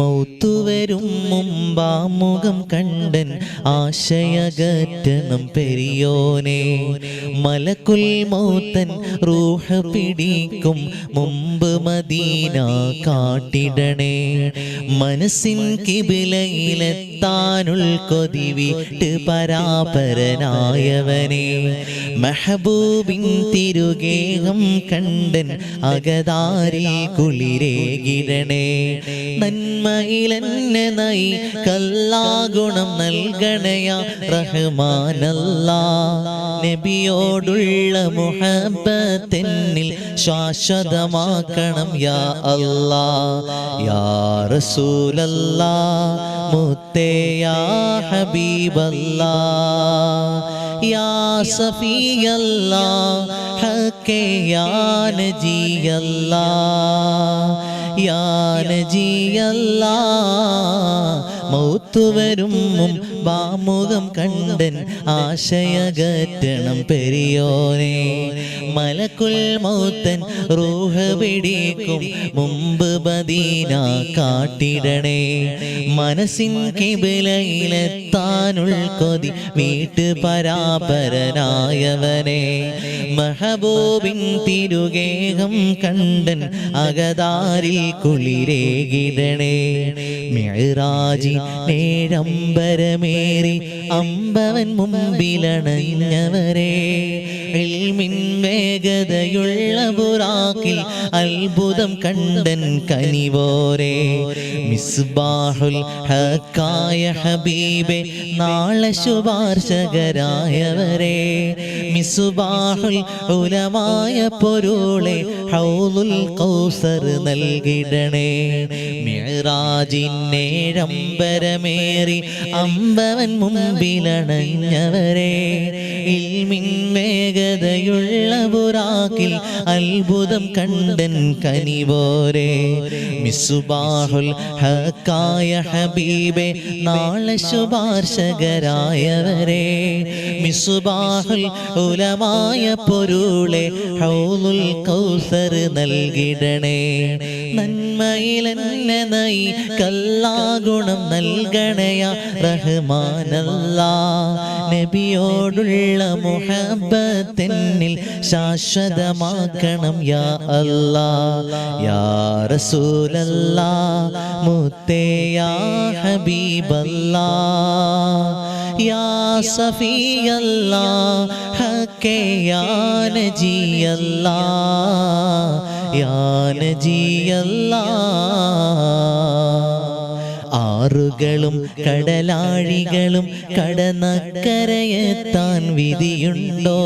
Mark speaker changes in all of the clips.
Speaker 1: മൗത്തുവരും മുമ്പാമുഖം കണ്ടൻ ആശയകറ്റണം പെരിയോനെ. മലക്കുൽ മൗത്തൻ റൂഹ പിടിക്കും മുമ്പ് മദീന കാട്ടിടണേ. മനസ്സിൻ കിബിലയിലെത്താനുൾ കൊതി വിട്ട് പരാപരനായവനെ. മെഹബൂബിൻ തിരുഗേഹം കണ്ടൻ അകതാരി കുളിരേ കിരണേ നന്മയിലെന്നെ നയി കല്ലാഗുണം നൽകണയ റഹ്മാനല്ല. നബിയോടുള്ള മുഹബത്തെന്നിൽ ശാശ്വതമാക്കണം യാ അല്ലാ. യാ റസൂലല്ലാ മുത്തേ യാ ഹബീബല്ലാ. യാ സഫിയല്ലാ ഹക്കേ യാ നജിയല്ലാ. യാ നജിയല്ലാ മൗത്തുവരും വാമുഖം കണ്ടൻ ആശയകറ്റണം പെരിയോനെ. മലക്കുൽ മൗത്തൻ റൂഹ പിടിക്കും മുമ്പ് ബദീന കാട്ടിടണേ. മനസ്സിൻ കിബിലയിലെത്താനുൾ കൊതി വീട്ട് പരാപരനായവനെ. മഹബൂബിൻ തിരുഗേഹം കണ്ടൻ അകതാരിൽ കുളിരേകിടണേ. മിഴറാജി നേഴമ്പരമേറി അമ്പവൻ മുമ്പിലണഞ്ഞവരെ. എൽമിൻ വേഗതയുള്ള ബുറാക്കിൽ അത്ഭുതം കണ്ടൻ കനിവോരെ മിസ്ബാഹുൽ ഹക്കായ ഹബീബെ നാളെ ശുപാർശകരായവരെ മിസ്ബാഹുൽ ഉലമായ പൊരുളെ ഹൗലുൽ കൗസർ നൽകിടണേ മിഴറാജിന്നേഴമ്പരമേറി അമ്പവൻ മുമ്പിലണഞ്ഞവരെ ഇൽമിൻ വേഗതയുള്ള ബുറാക്കിൽ അത്ഭുതം കണ്ടൻ കനിവോരെ. മിസുബാഹുൽ ഹക്കായ ഹബീബെ നാളെ ശുപാർശകരായവരെ. മിസുബാഹുൽ ഉലമായ പൊരുളെ ഹൗലുൽ കൗസർ നൽകിടണേ. നന്മയിലെന്നെ നയി കല്ലാഗുണം നൽകണയ റഹ്മാനല്ലാ. നബിയോടുള്ള മുഹബത്തെന്നിൽ ശാശ്വതമാക്കണം യാ അല്ലാ. യാ റസൂലല്ലാ മുത്തേ യാ ഹബീബല്ലാ. യാ സഫിയല്ലാ ഹക്കേ യാ നജിയല്ലാ. യാ നജിയല്ലാ ആറുകളും കടലാഴികളും കടന്നക്കരയെത്താൻ വിധിയുണ്ടോ?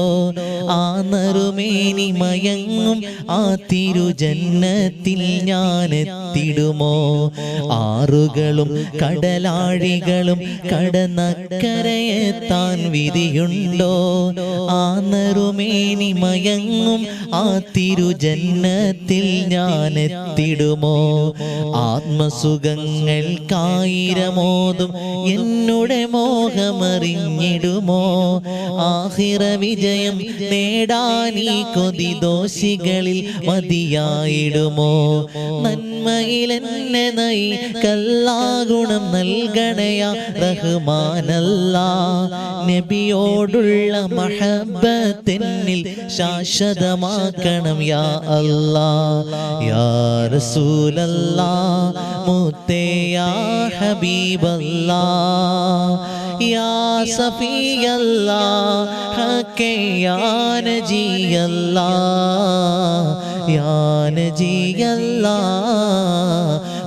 Speaker 1: ആ നറുമേനി മയങ്ങും. ആ തിരുജന്നത്തിൽ ഞാനെത്തിടുമോ? ആറുകളും കടലാഴികളും കടന്നക്കരയെത്താൻ വിധിയുണ്ടോ? ആ നറുമേനി മയങ്ങും. ആ തിരുജന്നത്തിൽ ഞാനെത്തിടുമോ? ആത്മസുഖങ്ങൾക്കായിരമോതും എന്നുടെ മോഹമറിഞ്ഞിടുമോ? ആഹിറ വിജയം നേടാനീ കൊതി ദോഷികളിൽ മതിയായിടുമോ? നന്മയിലെന്നെ നൈ കല്ലാഗുണം നൽകണയ റഹ്മാനല്ല. നബിയോടുള്ള മഹബത്തെന്നിൽ ശാശ്വതമാക്കണം യാ അല്ലാ. യാ റസൂലല്ലാ മുത്തേ യാ ഹബീബല്ലാ. യാ സഫിയല്ലാ ഹക്കേ യാ നജിയല്ലാ യാ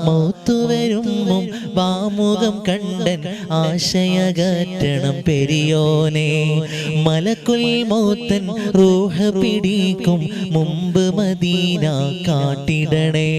Speaker 1: മൗത്തു വരുമ്പും വാമുഖം കണ്ടൻ ആശയകറ്റണം പെരിയോനെ. മലക്കുൽ മൗത്തൻ റൂഹ പിടിക്കും മുമ്പ് മദീന കാട്ടിടണേ.